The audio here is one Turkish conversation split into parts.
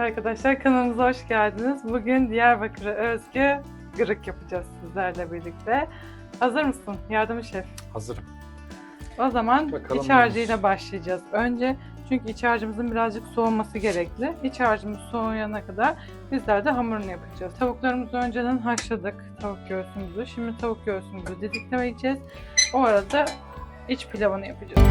Evet arkadaşlar kanalımıza hoş geldiniz. Bugün Diyarbakır'a özgü gırık yapacağız sizlerle birlikte. Hazır mısın? Yardımcı şef. Hazırım. O zaman Bakalım iç harcıyla başlayacağız. Önce çünkü iç harcımızın birazcık soğuması gerekli. İç harcımız soğuyana kadar bizler de hamurunu yapacağız. Tavuklarımızı önceden haşladık. Tavuk göğsümüzü. Şimdi tavuk göğsümüzü didiklemeyeceğiz. O arada iç pilavını yapacağız.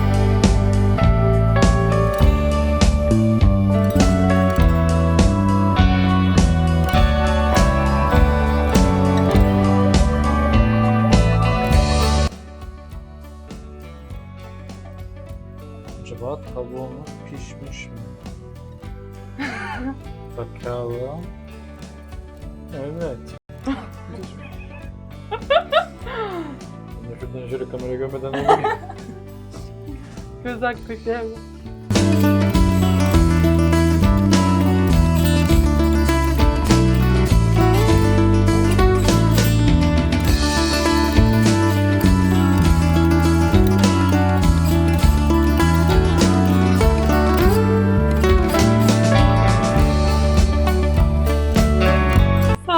Acaba tavuğumuz pişmiş mi? Bakalım. Evet. Şuradan şöyle kamera görmeden alayım. Göz hakkı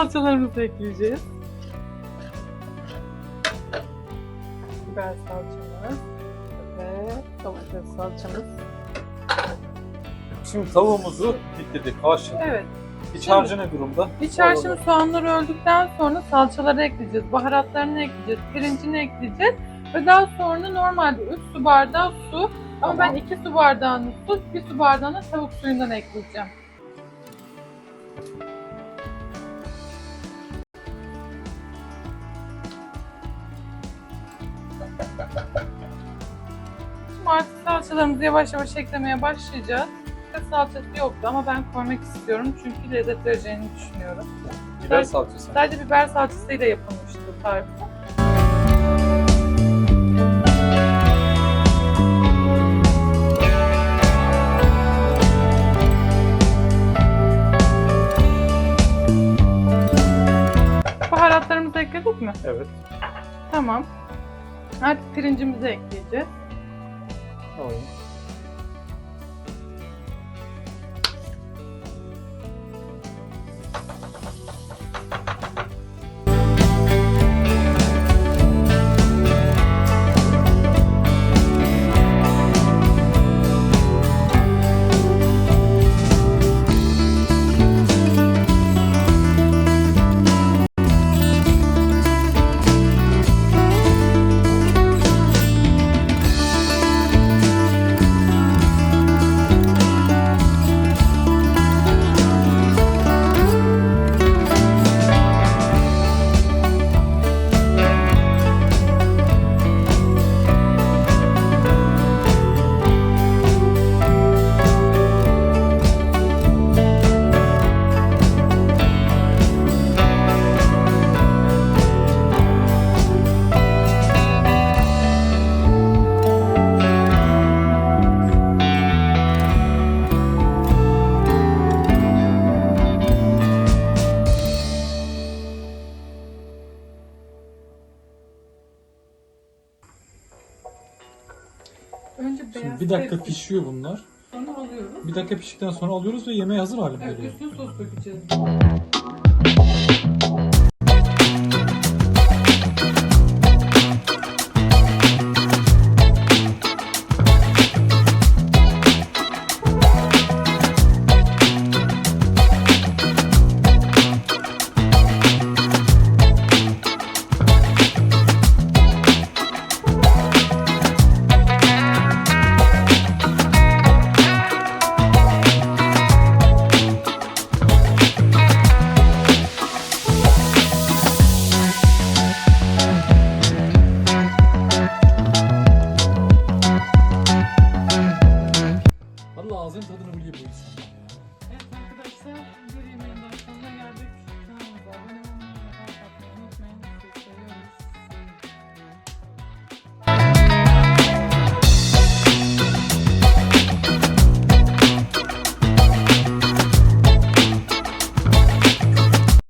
Salçalarımızı ekleyeceğiz. Biber salçamız ve domates salçamız. Şimdi tavuğumuzu dikledik, haşladık. Evet. İç harcı ne durumda? İç harcın soğanları öldükten sonra salçaları ekleyeceğiz, baharatlarını ekleyeceğiz, pirincini ekleyeceğiz ve daha sonra normalde 3 su bardağı su ama Tamam. ben 2 su bardağını su, 1 su bardağını tavuk suyundan ekleyeceğim. Şimdi artık salçalarımızı yavaş yavaş eklemeye başlayacağız. Ve salçası yoktu ama ben koymak istiyorum çünkü lezzet vereceğini düşünüyorum. Biber salçası. Sadece biber salçasıyla yapılmıştı bu tarifi. Baharatlarımızı ekledik mi? Evet. Tamam. Artık pirincimizi ekleyeceğiz. Alayım. Önce beyaz Şimdi bir dakika tepsi, pişiyor bunlar. Sonra alıyoruz. Bir dakika piştikten sonra alıyoruz ve yemeğe hazır hale Evet, geliyor? üstüne sos dökeceğiz.